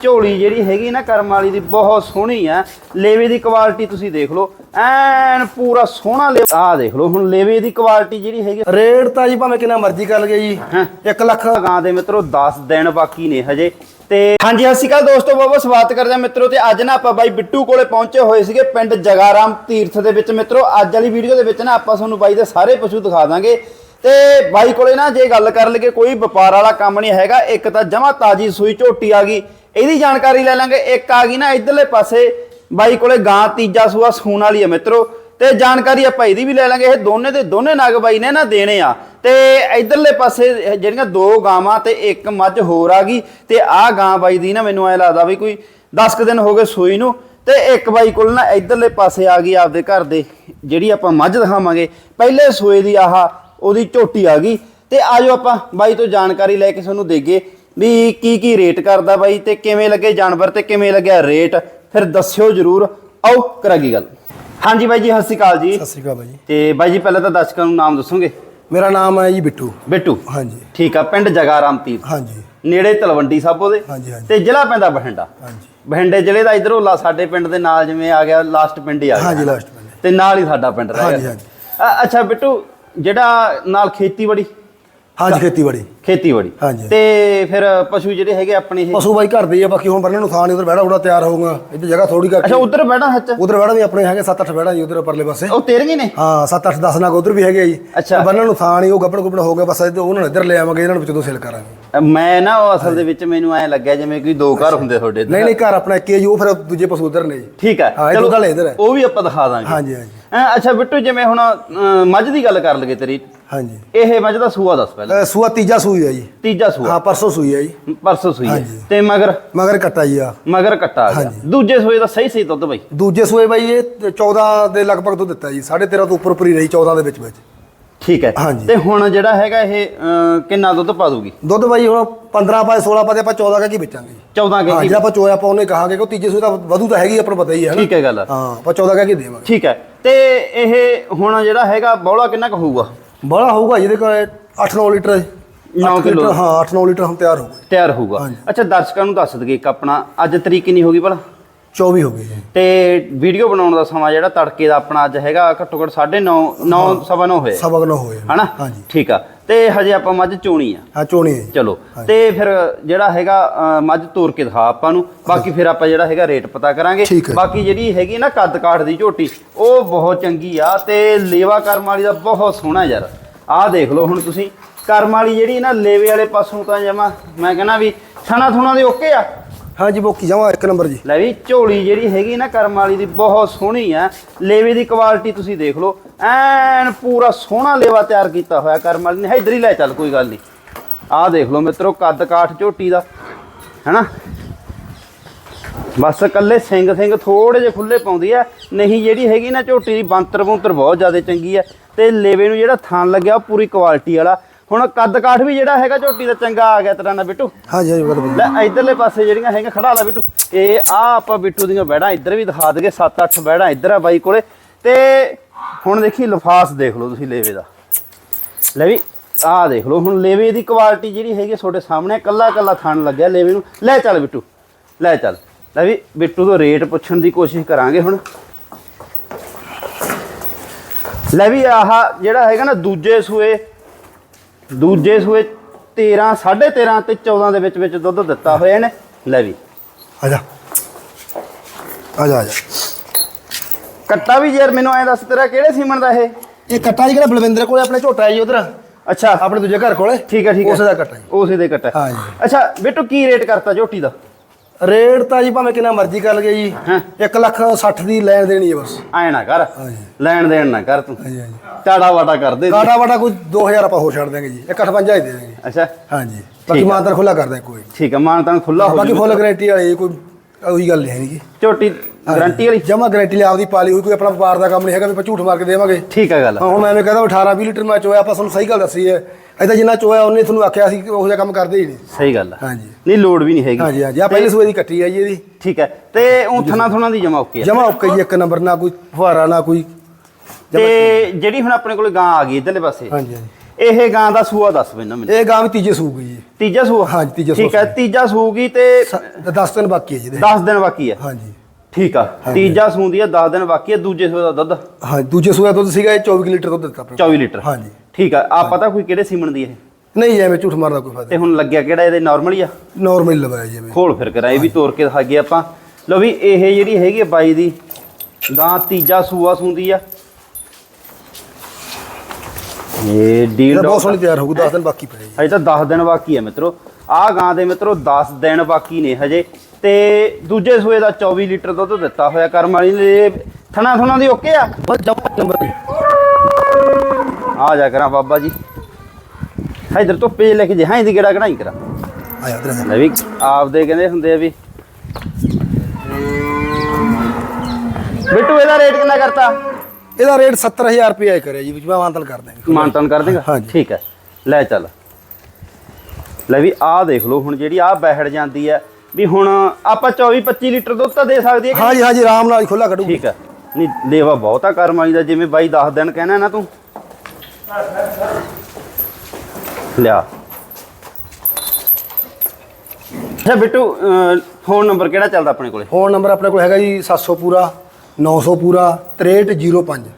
ਝੋਲੀ ਜਿਹੜੀ ਹੈਗੀ ਨਾ ਕਰਮ ਵਾਲੀ ਦੀ ਬਹੁਤ ਸੋਹਣੀ ਆ। ਲੇਵੇ ਦੀ ਕੁਆਲਿਟੀ ਤੁਸੀਂ ਦੇਖ ਲਓ। ਐਨ ਪੂਰਾ ਸੋਹਣਾ ਲੇ ਆਹ ਦੇਖ ਲਓ ਹੁਣ ਲੇਵੇ ਦੀ ਕੁਆਲਿਟੀ ਜਿਹੜੀ ਹੈਗੀ ਰੇਟ ਤਾਂ ਜੀ ਭਾਵੇਂ ਕਿੰਨਾ ਮਰਜ਼ੀ ਕਰ ਲਈਏ ਜੀ। ਹਾਂ। 1 ਲੱਖ ਗਾਂ ਦੇ ਮਿੱਤਰੋ 10 ਦਿਨ ਬਾਕੀ ਨੇ ਹਜੇ। ਤੇ ਹਾਂਜੀ ਸਤਿ ਸ਼੍ਰੀ ਅਕਾਲ ਦੋਸਤੋ ਬਹੁਤ ਬਹੁਤ ਸਵਾਗਤ ਕਰਦੇ ਹਾਂ ਮਿੱਤਰੋ ਤੇ ਅੱਜ ਨਾ ਆਪਾਂ ਬਾਈ ਬਿੱਟੂ ਕੋਲੇ ਪਹੁੰਚੇ ਹੋਏ ਸੀਗੇ ਪਿੰਡ ਜਗਾਰਾਮ ਤੀਰਥ ਦੇ ਵਿੱਚ। ਮਿੱਤਰੋ ਅੱਜ ਵਾਲੀ ਵੀਡੀਓ ਦੇ ਵਿੱਚ ਨਾ ਆਪਾਂ ਤੁਹਾਨੂੰ ਬਾਈ ਦੇ ਸਾਰੇ ਪਸ਼ੂ ਦਿਖਾ ਦਾਂਗੇ। ਤੇ ਬਾਈ ਕੋਲੇ ਨਾ ਜੇ ਗੱਲ ਕਰ ਲਈਏ ਕੋਈ ਵਪਾਰ ਵਾਲਾ ਕੰਮ ਨਹੀਂ ਹੈਗਾ। ਇੱਕ ਤਾਂ ਜਮਾ ਤਾਜੀ ਸੂਈ ਝੋਟੀ ਆ ਗਈ। ਇਹਦੀ ਜਾਣਕਾਰੀ ਲੈ ਲਾਂਗੇ। ਇੱਕ ਆ ਗਈ ਨਾ ਇਧਰਲੇ ਪਾਸੇ। ਬਾਈ ਕੋਲੇ ਗਾਂ, ਤੀਜਾ ਸੂਆ, ਸੂਣ ਵਾਲੀ ਹੈ ਮਿੱਤਰੋ। ਤੇ ਜਾਣਕਾਰੀ ਆਪਾਂ ਇਹਦੀ ਵੀ ਲੈ ਲਾਂਗੇ। ਇਹ ਦੋਨੇ ਦੇ ਦੋਨੇ ਨਾਗ ਬਾਈ ਨੇ ਨਾ ਦੇਣੇ ਆ। ਤੇ ਇਧਰਲੇ ਪਾਸੇ ਜਿਹੜੀਆਂ ਦੋ ਗਾਵਾਂ ਤੇ ਇੱਕ ਮੱਝ ਹੋਰ ਆ ਗਈ। ਤੇ ਆਹ ਗਾਂ ਬਾਈ ਦੀ ਨਾ ਮੈਨੂੰ ਐ ਲੱਗਦਾ ਵੀ ਕੋਈ 10 ਕੁ ਦਿਨ ਹੋ ਗਏ ਸੂਈ ਨੂੰ। ਤੇ ਇੱਕ ਬਾਈ ਕੋਲ ਨਾ ਇਧਰਲੇ ਪਾਸੇ ਆ ਗਈ ਆਪਦੇ ਘਰ ਦੇ, ਜਿਹੜੀ ਆਪਾਂ ਮੱਝ ਦਿਖਾਵਾਂਗੇ। ਪਹਿਲੇ ਸੂਏ ਦੀ ਆਹ, ਉਹਦੀ ਝੋਟੀ ਆ ਗਈ। ਤੇ ਆਜੋ ਆਪਾਂ ਬਾਈ ਤੋਂ ਜਾਣਕਾਰੀ ਲੈ ਕੇ ਤੁਹਾਨੂੰ ਦੇਗੇ ਵੀ ਕੀ ਕੀ ਰੇਟ ਕਰਦਾ ਬਾਈ ਤੇ ਕਿਵੇਂ ਲੱਗੇ ਜਾਨਵਰ ਤੇ ਕਿਵੇਂ ਲੱਗਿਆ ਰੇਟ ਫਿਰ ਦੱਸਿਓ ਜਰੂਰ। ਆਓ ਕਰਾਂਗੀ ਗੱਲ। ਹਾਂਜੀ ਬਾਈ ਜੀ ਸਤਿ ਸ਼੍ਰੀ ਅਕਾਲ ਜੀ। ਸਤਿ ਸ੍ਰੀ ਅਕਾਲ ਭਾਜੀ ਤੇ ਬਾਈ ਜੀ ਪਹਿਲਾਂ ਤਾਂ ਦਰਸ਼ਕਾਂ ਨੂੰ ਨਾਮ ਦੱਸੋਗੇ? ਮੇਰਾ ਨਾਮ ਹੈ ਜੀ ਬਿੱਟੂ। ਬਿੱਟੂ। ਹਾਂਜੀ। ਠੀਕ ਆ ਪਿੰਡ ਜਗਾਰਾਮ ਤੀਰ ਹਾਂਜੀ। ਨੇੜੇ ਤਲਵੰਡੀ ਸਾਬੋ ਦੇ ਹਾਂਜੀ, ਹਾਂਜੀ। ਤੇ ਜ਼ਿਲ੍ਹਾ ਪੈਂਦਾ ਬਠਿੰਡਾ। ਹਾਂਜੀ। ਬਠਿੰਡੇ ਜ਼ਿਲ੍ਹੇ ਦਾ ਇਧਰੋਂ ਲਾ ਸਾਡੇ ਪਿੰਡ ਦੇ ਨਾਲ ਜਿਵੇਂ ਆ ਗਿਆ ਲਾਸਟ ਪਿੰਡ ਹੀ ਆ ਗਿਆ। ਹਾਂਜੀ, last ਪਿੰਡ। ਤੇ ਨਾਲ ਹੀ ਸਾਡਾ ਪਿੰਡ ਰਹਿ ਹਾਂਜੀ, ਗਿਆ ਹਾਂਜੀ। ਅ- ਅੱਛਾ ਬਿੱਟੂ ਜਿਹੜਾ ਨਾਲ ਖੇਤੀਬਾੜੀ? ਹਾਂਜੀ ਖੇਤੀਬਾੜੀ। ਖੇਤੀਬਾੜੀ। ਹਾਂਜੀ। ਤੇ ਫਿਰ ਪਸ਼ੂ ਜਿਹੜੇ ਹੈਗੇ ਆਪਣੇ ਇਹ? ਪਸ਼ੂ ਬਾਈ ਘਰ ਦੇ ਆ ਬਾਕੀ ਹੁਣ ਬੰਨਣ ਨੂੰ ਥਾਂ ਨਹੀਂ ਉਧਰ ਬੈੜਾ ਉੜਾ ਤਿਆਰ ਹੋਊਗਾ। ਇੱਧਰ ਜਗ੍ਹਾ ਥੋੜੀ ਅੱਛਾ ਕਰਕੇ ਉਧਰ ਬੈਠਾ ਸੱਚ? ਉਧਰ ਬੈੜਾ ਵੀ ਆਪਣੇ ਹੈਗੇ 7-8 ਬੈੜਾ ਜੀ ਉਧਰ ਪਰਲੇ ਪਾਸੇ। ਉਹ ਤੇਰੀਆਂ ਨੇ? ਹਾਂ 7-8 10 ਨਾਗ ਉਧਰ ਵੀ ਹੈਗੇ ਜੀ। ਅੱਛਾ। ਬੰਨਣ ਨੂੰ ਥਾਂ ਨਹੀਂ ਉਹ ਗੱਪੜ ਗੁੱਪੜ ਹੋ ਗਿਆ ਬਸ ਉਹਨਾਂ ਨੂੰ ਇੱਧਰ ਲੈ ਆਵਾਂਗੇ ਇਹਨਾਂ ਨੂੰ ਵਿੱਚੋਂ ਸੇਲ ਕਰਾਂਗੇ। ਮੈਂ ਨਾ ਉਹ ਅਸਲ ਦੇ ਵਿੱਚ ਮੈਨੂੰ ਐ ਲੱਗਿਆ ਜਿਵੇਂ ਕੋਈ ਦੋ ਘਰ ਹੁੰਦੇ ਤੁਹਾਡੇ ਨਹੀਂ ਨਹੀਂ ਘਰ ਆਪਣਾ ਇੱਕ ਹੀ ਉਹ ਫਿਰ ਦੂਜੇ ਪਸ਼ੂ ਉਧਰ ਨੇ ਜੀ। ਠੀਕ ਹੈ ਵਾਲੇ ਇੱਧਰ ਹੈ। ਉਹ ਵੀ ਆਪਾਂ ਦਿਖਾ ਦਾਂਗੇ। ਹਾਂਜੀ ਹਾਂਜੀ। ਅੱਛਾ ਬਿੱਟੂ ਜਿਵੇਂ ਹੁਣ ਮੱਝ ਦੀ ਗੱਲ ਕਰ ਲਈਏ ਤੇਰੀ। ਹਾਂਜੀ। ਇਹ ਮੱਝ ਦਾ ਸੂਆ ਦੱਸ ਪਹਿਲਾਂ। ਸੂਆ ਤੀਜਾ ਸੂਈ ਹੈ ਜੀ। ਤੀਜਾ ਸੂਆ। ਹਾਂ ਪਰਸੋਂ ਸੂਈ ਹੈ ਜੀ। ਪਰਸੋਂ ਸੂਈ ਹੈ ਹਾਂਜੀ। ਤੇ ਮਗਰ? ਮਗਰ ਕੱਟਾ ਜੀ ਆ। ਮਗਰ ਕੱਟਾ ਆ ਗਿਆ। ਹਾਂਜੀ। ਦੂਜੇ ਸੂਏ ਦਾ ਸਹੀ ਸਹੀ ਦੁੱਧ ਬਾਈ? ਦੂਜੇ ਸੂਏ ਬਾਈ ਇਹ 14 ਦੇ ਲਗਭਗ ਦੁੱਧ ਦਿੱਤਾ ਜੀ। 13.5 ਤੋਂ ਉੱਪਰ ਉੱਪਰ ਹੀ ਰਹੀ 14 ਦੇ ਵਿੱਚ ਵਿੱਚ। ਠੀਕ ਹੈ। ਹਾਂਜੀ। ਤੇ ਹੁਣ ਜਿਹੜਾ ਹੈਗਾ ਇਹ ਕਿੰਨਾ ਦੁੱਧ ਪਾ ਦੂਗੀ ਦੁੱਧ ਬਾਈ ਹੁਣ 15 ਪਾਏ 16 ਪਾਏ ਆਪਾਂ 14 ਕਹਿ ਕੇ ਵੇਚਾਂਗੇ। ਜੀ 14 ਹਾਂ ਕੇ? ਜਿਹੜਾ ਆਪਾਂ ਚੋਇਆ ਆਪਾਂ ਉਹਨੇ ਕਹਾਂਗੇ ਕਿ ਉਹ ਤੀਜੇ ਸੂਏ ਦਾ ਵਧੂ ਤਾਂ ਹੈਗੀ ਆਪਾਂ ਨੂੰ ਪਤਾ ਹੀ ਹੈ ਨਾ ਠੀਕ ਹੈ ਗੱਲ। ਹਾਂ ਆਪਾਂ 14 ਕਹਿ ਕੇ ਦੇਵਾਂਗੇ। ਠੀਕ ਹੈ। ਤੇ ਇਹ ਹੁਣ ਜਿਹੜਾ ਹੈਗਾ ਬੌਲਾ ਕਿੰਨਾ ਕੁ ਹੋਊਗਾ? ਬੜਾ ਹੋਊਗਾ ਜਿਹਦੇ ਕੋਲ 8-9 ਲੀਟਰ ਨੌ ਅੱਠ ਕਿਲੋ। ਲੀਟਰ, ਹਾਂ 8-9 ਲੀਟਰ ਹੁਣ ਤਿਆਰ ਹੋਊਗਾ ਤਿਆਰ ਹੋਊਗਾ। ਹਾਂਜੀ। ਅੱਛਾ ਦਰਸ਼ਕਾਂ ਨੂੰ ਦੱਸ ਦਈਏ ਇੱਕ ਆਪਣਾ ਅੱਜ ਤਰੀਕ ਨਹੀਂ ਹੋਗੀ ਭਲਾ? 24 ਹੋ ਗਈ ਜੀ। ਤੇ ਵੀਡੀਓ ਬਣਾਉਣ ਦਾ ਸਮਾਂ ਜਿਹੜਾ ਤੜਕੇ ਦਾ ਆਪਣਾ ਅੱਜ ਹੈਗਾ ਘੱਟੋ ਘੱਟ 9:30 9 ਸਵਾ 9 ਹੋਏ ਸਬਕ ਨਾ ਹੋਏ ਹਨਾ? ਹਾਂਜੀ। ਠੀਕ ਆ। ਤੇ ਹਜੇ ਆਪਾਂ ਮੱਝ ਚੋਣੀ ਆ। ਹਾਂ ਚੋਣੀ ਹੈ ਜੀ। ਚਲੋ। ਤੇ ਫਿਰ ਜਿਹੜਾ ਹੈਗਾ ਅ, ਮੱਝ ਤੋਰ ਕੇ ਦਿਖਾ ਆਪਾਂ ਨੂੰ। ਬਾਕੀ ਫਿਰ ਆਪਾਂ ਜਿਹੜਾ ਹੈਗਾ ਰੇਟ ਪਤਾ ਕਰਾਂਗੇ। ਠੀਕ ਹੈ। ਬਾਕੀ ਜਿਹੜੀ ਹੈਗੀ ਨਾ ਕੱਦ ਕਾਠ ਦੀ ਝੋਟੀ ਉਹ ਬਹੁਤ ਚੰਗੀ ਆ ਤੇ ਲੇਵਾ ਕਰਮ ਵਾਲੀ ਦਾ ਬਹੁਤ ਸੋਹਣਾ ਯਾਰ। ਆਹ ਦੇਖ ਲਓ ਹੁਣ ਤੁਸੀਂ। ਕਰਮ ਵਾਲੀ ਜਿਹੜੀ ਨਾ ਲੇਵੇ ਵਾਲੇ ਪਾਸੋਂ ਤਾਂ ਜਮਾ ਮੈਂ ਕਹਿੰਦਾ ਵੀ ਥਣਾ ਥੁਣਾ ਦੇ ਓਕੇ ਆ? ਹਾਂਜੀ ਬੋਕੀ ਜਾਵਾਂ ਇੱਕ ਨੰਬਰ ਜੀ। ਲੈ ਵੀ ਝੋਲੀ ਜਿਹੜੀ ਹੈਗੀ ਨਾ ਕਰਮ ਵਾਲੀ ਦੀ ਬਹੁਤ ਸੋਹਣੀ ਆ। ਲੇਵੇ ਦੀ ਕੁਆਲਿਟੀ ਤੁਸੀਂ ਦੇਖ ਲਓ। ਐਨ ਪੂਰਾ ਸੋਹਣਾ ਲੇਵਾ ਤਿਆਰ ਕੀਤਾ ਹੋਇਆ ਕਰਮ ਵਾਲੀ ਨੇ। ਇਧਰ ਹੀ ਲੈ ਚੱਲ ਕੋਈ ਗੱਲ ਨਹੀਂ। ਆਹ ਦੇਖ ਲਓ ਮਿੱਤਰੋ ਕੱਦ ਕਾਠ ਝੋਟੀ ਦਾ ਹੈਨਾ? ਬਸ ਕੱਲੇ ਸਿੰਘ ਸਿੰਘ ਥੋੜੇ ਜਿਹੇ ਖੁੱਲੇ ਪਾਉਂਦੀ ਆ। ਨਹੀਂ ਜਿਹੜੀ ਹੈਗੀ ਨਾ ਝੋਟੀ ਦੀ ਬੰਤਰ ਬੁੰਤਰ ਬਹੁਤ ਜ਼ਿਆਦਾ ਚੰਗੀ ਆ। ਤੇ ਲੇਵੇ ਨੂੰ ਜਿਹੜਾ ਥਣ ਲੱਗਿਆ ਉਹ ਪੂਰੀ ਕੁਆਲਿਟੀ ਵਾਲਾ। ਹੁਣ ਕੱਦ ਕਾਠ ਵੀ ਜਿਹੜਾ ਹੈਗਾ ਝੋਟੀ ਦਾ ਚੰਗਾ ਆ ਗਿਆ ਤੇਰਾ ਨਾ ਬਿੱਟੂ। ਹਾਂਜੀ ਹਾਂਜੀ ਬਿਲਕੁਲ ਲੈ ਇਧਰਲੇ ਪਾਸੇ ਜਿਹੜੀਆਂ ਹੈਗੀਆਂ ਖੜਾ ਲਾ ਬਿੱਟੂ। ਇਹ ਆ ਆਪਾਂ ਬਿੱਟੂ ਦੀਆਂ ਬੈੜਾਂ ਇੱਧਰ ਵੀ ਦਿਖਾ ਦਗੇ 7-8 ਬੈੜਾਂ ਇੱਧਰ ਆ ਬਾਈ ਕੋਲੇ। ਤੇ ਹੁਣ ਦੇਖੀ ਲਫਾਸ ਦੇਖ ਲਓ ਤੁਸੀਂ ਲੇਵੇ ਦਾ। ਲੈ ਵੀ ਆਹ ਦੇਖ ਲਓ ਹੁਣ ਲੇਵੇ ਦੀ ਕੁਆਲਿਟੀ ਜਿਹੜੀ ਹੈਗੀ ਤੁਹਾਡੇ ਸਾਹਮਣੇ ਕੱਲਾ ਕੱਲਾ ਥਣ ਲੱਗਿਆ ਲੇਵੇ ਨੂੰ। ਲੈ ਚੱਲ ਬਿੱਟੂ ਲੈ ਚੱਲ। ਲੈ ਵੀ ਬਿੱਟੂ ਤੋਂ ਰੇਟ ਪੁੱਛਣ ਦੀ ਕੋਸ਼ਿਸ਼ ਕਰਾਂਗੇ ਹੁਣ। ਲੈ ਵੀ ਆਹ ਜਿਹੜਾ ਹੈਗਾ ਨਾ ਦੂਜੇ ਸੂਏ ਦੂਜੇ ਸੂਏ 13 13.5 ਤੇ 14 ਦੇ ਵਿੱਚ ਵਿੱਚ ਦੁੱਧ ਦਿੱਤਾ ਹੋਇਆ ਇਹਨੇ। ਲੈ ਵੀ। ਆ ਜਾ। ਆ ਜਾ ਆ ਜਾ। ਕੱਟਾ ਵੀ ਯਾਰ ਮੈਨੂੰ ਐਂ ਦੱਸ ਤੇਰਾ ਕਿਹੜੇ ਸੀਮਨ ਦਾ ਇਹ? ਇਹ ਕੱਟਾ ਜੀ ਕਿਹੜਾ ਬਲਵਿੰਦਰ ਕੋਲੇ ਆਪਣੇ ਝੋਟਾ ਹੈ ਜੀ ਉਧਰ? ਅੱਛਾ। ਆਪਣੇ ਦੂਜੇ ਘਰ ਕੋਲੇ? ਠੀਕ ਹੈ ਠੀਕ ਹੈ ਉਸੇ ਦਾ ਕੱਟਾ ਜੀ। ਉਸੇ ਦੇ ਕੱਟਾ। ਹਾਂ ਜੀ। ਅੱਛਾ ਬਿੱਟੂ ਕੀ ਰੇਟ ਕਰਤਾ ਝੋਟੀ ਦਾ? ਰੇਟ ਤਾਂ ਜੀ ਭਾਵੇਂ ਕਿੰਨਾ ਮਰਜ਼ੀ ਕਰ ਲਈਏ ਜੀ ਹਾਂ। 1 ਲੱਖ 60 ਦੀ ਲੈਣ ਦੇਣੀ ਹੈ ਬਸ। ਐ ਨਾ ਕਰ। ਲੈਣ ਦੇਣ ਨਾ ਕਰ ਤੂੰ। ਹਾਂਜੀ ਹਾਂਜੀ। ਚਾੜਾ ਵਾਟਾ ਕਰ ਦੇ ਕਾਟਾ ਵਾਟਾ ਕੋਈ 2000 ਆਪਾਂ ਹੋਰ ਛੱਡ ਦਾਂਗੇ ਜੀ 158 ਹੀ ਦੇ ਦਾਂਗੇ ਅੱਛਾ। ਹਾਂਜੀ। ਬਾਕੀ ਆ। ਮਾਨਤਰ ਖੁੱਲਾ ਕਰ ਦਾਂਗੇ ਕੋਈ। ਠੀਕ ਹੈ ਮਾਨ ਤਾਂ ਖੁੱਲਾ ਹੋ ਬਾਕੀ ਫੁੱਲ ਗਾਰੰਟੀ ਵਾਲੀ ਕੋਈ ਉਹੀ ਗੱਲ ਨਹੀਂ ਹੈਗੀ। ਝੋਟੀ ਗਾਰੰਟੀ ਵਾਲੀ? ਜਮਾ ਗਾਰੰਟੀ ਲਈ ਆਪਦੀ ਪਾਲੀ ਹੋਈ ਕੋਈ ਆਪਣਾ ਵਪਾਰ ਦਾ ਕੰਮ ਨਹੀਂ ਹੈਗਾ ਵੀ ਆਪਾਂ ਝੂਠ ਮਾਰ ਕੇ ਦੇਵਾਂਗੇ। ਠੀਕ ਹੈ ਗੱਲ। ਹਾਂ, ਹੁਣ ਮੈਂ ਐਵੇਂ ਕਹਦਾ 18 20 ਲੀਟਰ ਮੈਂ ਚੋਇਆ ਆਪਾਂ ਤੁਹਾਨੂੰ ਸਹੀ ਗੱਲ ਦੱਸੀ ਹੈ। ਐਦਾਂ ਜਿੰਨਾ ਚੋਇਆ ਉਹਨੇ ਤੁਹਾਨੂੰ ਆਖਿਆ ਸੀ ਕਿ ਉਹ ਜਿਹਾ ਕੰਮ ਕਰਦੇ ਹੀ ਨਹੀਂ। ਸਹੀ ਗੱਲ ਆ। ਹਾਂਜੀ। ਨਹੀਂ ਲੋੜ ਵੀ ਨਹੀਂ ਹੈਗੀ। ਹਾਂਜੀ ਹਾਂਜੀ। ਆ ਪਹਿਲੇ ਸੂਏ ਦੀ ਕੱਟੀ ਹੈ ਜੀ ਇਹਦੀ। ਠੀਕ ਹੈ ਤੇ ਉਹ ਥਣਾ ਥੁਣਾ ਦੀ ਜਮਾ ਓਕੇ ਆ। ਜਮਾ ਓਕੇ ਜੀ ਇੱਕ ਨੰਬਰ ਨਾ ਕੋਈ ਫੁਹਾਰਾ ਨਾ ਕੋਈ ਤੇ ਜਿਹੜੀ ਹੁਣ ਆਪਣੇ ਕੋਲ ਗਾਂ ਆ ਗਈ ਇਧਰਲੇ ਪਾਸੇ ਹਾਂਜੀ ਹਾਂਜੀ। ਇਹ ਗਾਂ ਦਾ ਸੂਆ ਦੱਸ ਮੈਨੂੰ ਮੈਨੂੰ। ਇਹ ਗਾਂ ਵੀ ਤੀਜੇ ਸੂਕ ਗਈ ਜੀ। ਤੀਜਾ ਸੂਆ? ਹਾਂਜੀ, ਤੀਜਾ ਸੂਆ ਠੀਕ ਹੈ ਤੀਜਾ ਸੂਗੀ ਤੇ 10 ਦਿਨ ਬਾਕੀ ਹੈ ਜੀ ਇਹਦੇ। 10 ਦਿਨ ਬਾਕੀ ਹੈ ਹਾਂਜੀ। ਠੀਕ ਆ ਤੀਜਾ ਸੂੰਦੀ ਆ 10 ਦਿਨ ਬਾਕੀ ਹੈ ਦੂਜੇ ਸੂਏ ਦਾ ਦੁੱਧ। ਹਾਂ ਦੂਜੇ ਸੂਆ ਦੁੱਧ ਸੀਗਾ ਇਹ 24 ਕੁ ਲੀਟਰ ਦੁੱਧ ਦਿੱਤਾ ਆਪਣੇ 24 ਲੀਟਰ। ਹਾਂਜੀ। ਠੀਕ ਆ ਆ ਪਤਾ ਕੋਈ ਕਿਹੜੇ ਸੀਮਨ ਦੀ ਇਹ? ਨਹੀਂ ਐਵੇਂ ਝੂਠ ਮਾਰਦਾ ਕੋਈ ਤੇ ਫਾਇਦਾ ਹੁਣ ਲੱਗਿਆ ਕਿਹੜਾ ਇਹਦੇ ਨਾਰਮਲ ਹੀ ਆ? ਨਾਰਮਲ ਲਵਾਇਆ ਜੀ ਐਵੇਂ। ਖੋਲ ਫਿਰ ਕਰਾਏ ਵੀ ਤੋੜ ਕੇ ਦਿਖਾਈਏ ਆਪਾਂ। ਲੋ ਵੀ ਇਹ ਜਿਹੜੀ ਹੈਗੀ ਆ ਬਾਈ ਦੀ ਗਾਂ ਤੀਜਾ ਸੂਆ ਸੂੰਦੀ ਆ। ਇਹ ਡੀਲ ਬਹੁਤ ਸੋਹਣੀ ਤਿਆਰ ਹੋਊਗੀ 10 ਦਿਨ ਬਾਕੀ ਪਏ ਜੀ। ਹਜੇ ਤਾਂ 10 ਦਿਨ ਬਾਕੀ ਹੈ ਮਿੱਤਰੋ। ਆਹ ਗਾਂ ਦੇ ਮਿੱਤਰੋ 10 ਦਿਨ ਬਾਕੀ ਨੇ ਹਜੇ। ਤੇ ਦੂਜੇ ਸੂਏ ਦਾ 24 ਲੀਟਰ ਦੁੱਧ ਦਿੱਤਾ ਹੋਇਆ ਕਰਮ ਵਾਲੀ ਨੇ। ਥਣਾ ਥੁਣਾ ਦੀ ਓਕੇ ਆ? ਬਸ ਜਮਾ ਨੰਬਰ ਆ ਜਾ ਕਰਾਂ ਬਾਬਾ ਜੀ। ਇਧਰ ਤੋਂ ਪੇਜ ਲੈ ਕੇ ਜੇ। ਹਾਂ ਇਹਦੀ ਕਿਹੜਾ ਕਢਾਈ ਕਰਾਂ? ਆਇਆ ਇਧਰ ਲੈ ਵੀ ਆਪਦੇ ਕਹਿੰਦੇ ਹੁੰਦੇ ਆ ਵੀ। ਬਿੱਟੂ ਇਹਦਾ ਰੇਟ ਕਿੰਨਾ ਕਰਤਾ? ਇਹਦਾ ਰੇਟ 70000 ਰੁਪਏ ਕਰਿਆ ਜੀ ਵਿੱਚ ਮੈਂ ਮਾਨਤਲ ਕਰ ਦਾਂਗੇ ਮਾਨਤਨ ਕਰ ਦੇਗਾ। ਠੀਕ ਹੈ। ਲੈ ਚੱਲ। ਲੈ ਵੀ ਆਹ ਦੇਖ ਲਓ ਹੁਣ ਜਿਹੜੀ ਆਹ ਬੈਠ ਜਾਂਦੀ ਹੈ। ਵੀ ਹੁਣ ਆਪਾਂ 24 25 ਲੀਟਰ ਦੁੱਧ ਤਾਂ ਦੇ ਸਕਦੀ ਹੈ ਕਿ ਹਾਂਜੀ ਹਾਂਜੀ ਆਰਾਮ ਨਾਲ ਖੁੱਲਾ ਕੱਢੂ ਠੀਕ ਹੈ। ਨਹੀਂ ਲੇਵਾ ਬਹੁਤਾ ਕਰਮ ਵਾਲੀ ਦਾ ਜਿਵੇਂ ਬਾਈ 10 ਦਿਨ ਕਹਿਣਾ ਨਾ ਤੂੰ। ਲਿਆ। ਅੱਛਾ ਬਿੱਟੂ ਫੋਨ ਨੰਬਰ ਕਿਹੜਾ ਚੱਲਦਾ ਆਪਣੇ ਕੋਲੇ? ਫੋਨ ਨੰਬਰ ਆਪਣੇ ਕੋਲ ਹੈਗਾ ਜੀ 700 ਪੂਰਾ 900 ਪੂਰਾ 6305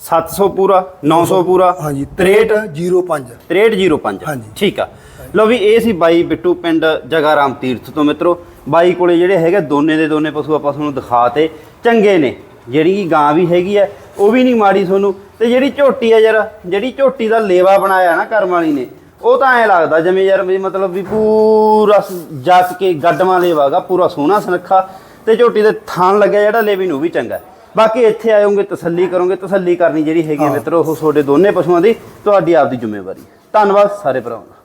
700 ਪੂਰਾ 900 ਪੂਰਾ ਹਾਂਜੀ 6305 6305 ਹਾਂਜੀ। ਠੀਕ ਆ। ਲਓ ਵੀ ਇਹ ਸੀ ਬਾਈ ਬਿੱਟੂ ਪਿੰਡ ਜਗਾਰਾਮ ਤੀਰਥ ਤੋਂ ਮਿੱਤਰੋ। ਬਾਈ ਕੋਲੇ ਜਿਹੜੇ ਹੈਗੇ ਦੋਨੇ ਦੇ ਦੋਨੇ ਪਸ਼ੂ ਆਪਾਂ ਤੁਹਾਨੂੰ ਦਿਖਾਤੇ। ਚੰਗੇ ਨੇ। ਜਿਹੜੀ ਕਿ ਗਾਂ ਵੀ ਹੈਗੀ ਆ ਉਹ ਵੀ ਨਹੀਂ ਮਾੜੀ ਤੁਹਾਨੂੰ। ਤੇ ਜਿਹੜੀ ਝੋਟੀ ਆ ਯਾਰ ਜਿਹੜੀ ਝੋਟੀ ਦਾ ਲੇਵਾ ਬਣਾਇਆ ਨਾ ਕਰਮ ਵਾਲੀ ਨੇ ਉਹ ਤਾਂ ਐ ਲੱਗਦਾ ਜਿਵੇਂ ਯਾਰ ਵੀ ਮਤਲਬ ਵੀ ਪੂਰਾ ਸ- ਜੱਟ ਕੇ ਗੱਡਵਾਂ ਲੇਵਾਗਾ ਪੂਰਾ ਸੋਹਣਾ ਸੁਨੱਖਾ। ਤੇ ਝੋਟੀ ਦੇ ਥਾਨ ਲੱਗਿਆ ਜਿਹੜਾ ਲੇਵੀ ਨੂੰ ਵੀ ਚੰਗਾ। ਬਾਕੀ ਇੱਥੇ ਆਇਓਗੇ ਤਸੱਲੀ ਕਰੋਗੇ ਤਸੱਲੀ ਕਰਨੀ ਜਿਹੜੀ ਹੈਗੀ ਮਿੱਤਰੋ ਉਹ ਤੁਹਾਡੇ ਦੋਨੇ ਪਸ਼ੂਆਂ ਦੀ ਤੁਹਾਡੀ ਆਪਦੀ ਜ਼ਿੰਮੇਵਾਰੀ। ਧੰਨਵਾਦ ਸਾਰੇ ਭਰਾਵਾਂ